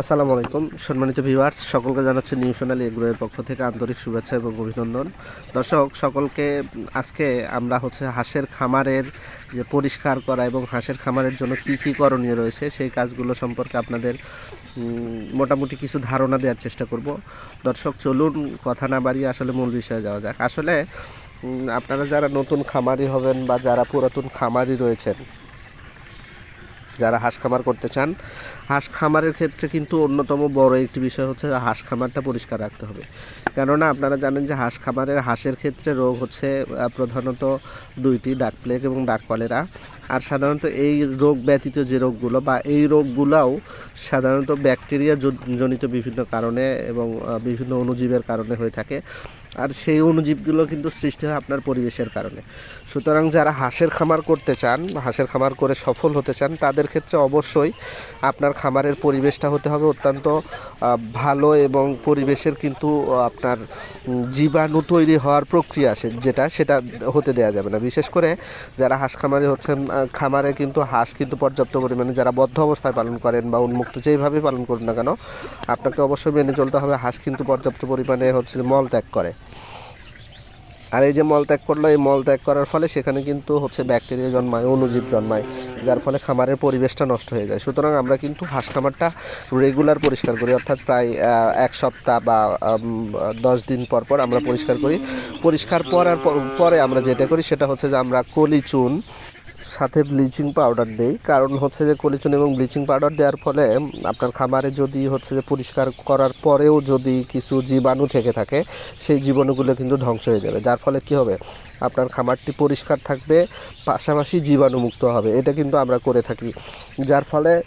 আসসালামু আলাইকুম, সম্মানিত ভিউয়ার্স, সকলকে জানাচ্ছি নিউ সোনালী এগ্রোয়ের পক্ষ থেকে আন্তরিক শুভেচ্ছা এবং অভিনন্দন। দর্শক, সকলকে আজকে আমরা হচ্ছে হাঁসের খামারের যে পরিষ্কার করা এবং হাঁসের খামারের জন্য কী কী করণীয় রয়েছে, সেই কাজগুলো সম্পর্কে আপনাদের মোটামুটি কিছু ধারণা দেওয়ার চেষ্টা করব। দর্শক, চলুন কথা না বাড়িয়ে আসলে মূল বিষয়ে যাওয়া যাক। আসলে আপনারা যারা নতুন খামারি হবেন বা যারা পুরাতন খামারি রয়েছেন যারা হাঁস খামার করতে চান, হাঁস খামারের ক্ষেত্রে কিন্তু অন্যতম বড় একটি বিষয় হচ্ছে হাঁস খামারটা পরিষ্কার রাখতে হবে। কেননা আপনারা জানেন যে হাঁস খামারের হাঁসের ক্ষেত্রে রোগ হচ্ছে প্রধানত দুইটি, ডাক প্লেগ এবং ডাক কলেরা। আর সাধারণত এই রোগ ব্যতীত যে রোগগুলো বা এই রোগগুলোও সাধারণত ব্যাকটেরিয়া জনিত বিভিন্ন কারণে এবং বিভিন্ন অণুজীবের কারণে হয়ে থাকে। আর সেই অনুজীবগুলো কিন্তু সৃষ্টি হয় আপনার পরিবেশের কারণে। সুতরাং যারা হাঁসের খামার করতে চান, হাঁসের খামার করে সফল হতে চান, তাদের ক্ষেত্রে অবশ্যই আপনার খামারের পরিবেশটা হতে হবে অত্যন্ত ভালো এবং পরিবেশের কিন্তু আপনার জীবাণু তৈরি হওয়ার প্রক্রিয়া আছে, যেটা সেটা হতে দেওয়া যাবে না। বিশেষ করে যারা হাঁস খামারে হচ্ছেন খামারে কিন্তু হাঁস কিন্তু পর্যাপ্ত পরিমাণে যারা বদ্ধ অবস্থায় পালন করেন বা উন্মুক্ত যেইভাবেই পালন করুন না কেন, আপনাকে অবশ্যই মেনে চলতে হবে, হাঁস কিন্তু পর্যাপ্ত পরিমাণে হচ্ছে মল ত্যাগ করে। আর এই যে মল ত্যাগ করল, এই মল ত্যাগ করার ফলে সেখানে কিন্তু হচ্ছে ব্যাকটেরিয়া জন্মায়, অণুজীব জন্মায়, যার ফলে খামারের পরিবেশটা নষ্ট হয়ে যায়। সুতরাং আমরা কিন্তু হাঁস খামারটা রেগুলার পরিষ্কার করি, অর্থাৎ প্রায় এক সপ্তাহ বা দশ দিন পর পর আমরা পরিষ্কার করি। পরিষ্কার করার পরে আমরা যেটা করি সেটা হচ্ছে যে আমরা কলি চুন সাথে ব্লিচিং পাউডার দেই। কারণ হচ্ছে যে কলিচুন এবং ব্লিচিং পাউডার দেওয়ার ফলে আপনার খামারে যদি হচ্ছে যে পরিষ্কার করার পরেও যদি কিছু জীবাণু থেকে থাকে, সেই জীবাণুগুলো কিন্তু ধ্বংস হয়ে যাবে। যার ফলে কি হবে? আপনার খামারটি পরিষ্কার থাকবে, পাশাপাশি জীবাণুমুক্ত হবে। এটা কিন্তু আমরা করে থাকি। যার ফলে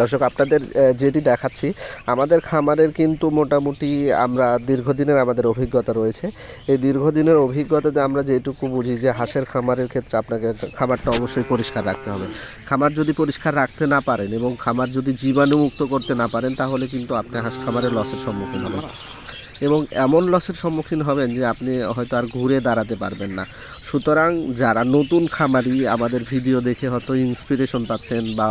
দর্শক, আপনাদের যেটি দেখাচ্ছি, আমাদের খামারের কিন্তু মোটামুটি আমরা দীর্ঘদিনের আমাদের অভিজ্ঞতা রয়েছে। এই দীর্ঘদিনের অভিজ্ঞতাতে আমরা যেটুকু বুঝি যে হাঁসের খামারের ক্ষেত্রে আপনাকে খামারটা অবশ্যই পরিষ্কার রাখতে হবে। খামার যদি পরিষ্কার রাখতে না পারেন এবং খামার যদি জীবাণুমুক্ত করতে না পারেন, তাহলে কিন্তু আপনি হাঁস খামারের লসের সম্মুখীন হবেন। এবং এমন লসের সম্মুখীন হবেন যে আপনি হয়তো আর ঘুরে দাঁড়াতে পারবেন না। সুতরাং যারা নতুন খামারি, আমাদের ভিডিও দেখে হয়তো ইন্সপিরেশন পাচ্ছেন বা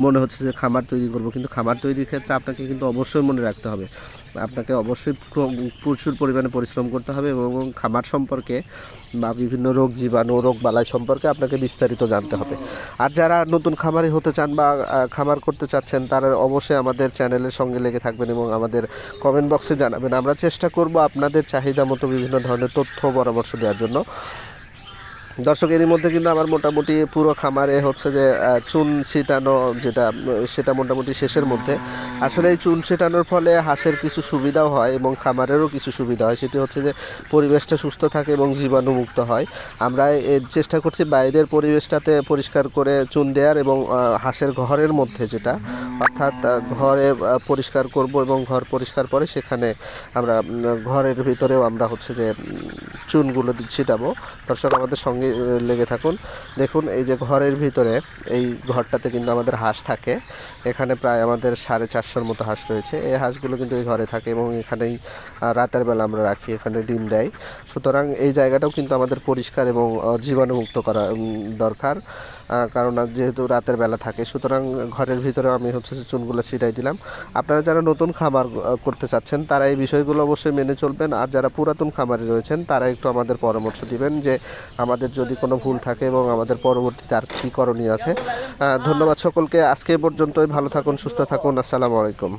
মনে হচ্ছে যে খামার তৈরি করব, কিন্তু খামার তৈরির ক্ষেত্রে আপনাকে কিন্তু অবশ্যই মনে রাখতে হবে। আপনাকে অবশ্যই প্রচুর পরিমাণে পরিশ্রম করতে হবে এবং খামার সম্পর্কে বা বিভিন্ন রোগ জীবাণু, রোগ বালাই সম্পর্কে আপনাকে বিস্তারিত জানতে হবে। আর যারা নতুন খামারি হতে চান বা খামার করতে চাচ্ছেন, তারা অবশ্যই আমাদের চ্যানেলের সঙ্গে লেগে থাকবেন এবং আমাদের কমেন্ট বক্সে জানাবেন। আমরা চেষ্টা করব আপনাদের চাহিদা মতো বিভিন্ন ধরনের তথ্য পরামর্শ দেওয়ার জন্য। দর্শক, এরই মধ্যে কিন্তু আমার মোটামুটি পুরো খামারে হচ্ছে যে চুন ছিটানো যেটা, সেটা মোটামুটি শেষের মধ্যে। আসলে এই চুন ছিটানোর ফলে হাঁসের কিছু সুবিধাও হয় এবং খামারেরও কিছু সুবিধা হয়। সেটি হচ্ছে যে, পরিবেশটা সুস্থ থাকে এবং জীবাণুমুক্ত হয়। আমরা চেষ্টা করছি বাইরের পরিবেশটাতে পরিষ্কার করে চুন দেওয়ার এবং হাঁসের ঘরের মধ্যে যেটা, অর্থাৎ ঘরে পরিষ্কার করব এবং ঘর পরিষ্কার পরে সেখানে আমরা ঘরের ভিতরেও আমরা হচ্ছে যে চুনগুলো ছিটাবো। দর্শক, আমাদের সঙ্গে লেগে থাকুন। দেখুন, এই যে ঘরের ভিতরে, এই ঘরটাতে কিন্তু আমাদের হাঁস থাকে। এখানে প্রায় আমাদের সাড়ে চারশোর মতো হাঁস রয়েছে। এই হাঁসগুলো কিন্তু এই ঘরে থাকে এবং এখানেই রাতের বেলা আমরা রাখি, এখানে ডিম দেয়। সুতরাং এই জায়গাটাও কিন্তু আমাদের পরিষ্কার এবং জীবাণুমুক্ত করা দরকার। কারণ যেহেতু রাতের বেলা থাকে, সুতরাং ঘরের ভিতরে আমি হচ্ছে চুনগুলো ছিটাই দিলাম। আপনারা যারা নতুন খামার করতে চাচ্ছেন, তারা এই বিষয়গুলো অবশ্যই মেনে চলবেন। আর যারা পুরাতন খামারে রয়েছেন তারা একটু আমাদের পরামর্শ দিবেন যে আমাদের যদি কোনো ভুল থাকে এবং আমাদের পরবর্তীতে আর কী করণীয় আছে। ধন্যবাদ সকলকে। আজকে পর্যন্তই। ভালো থাকুন, সুস্থ থাকুন। আসসালামু আলাইকুম।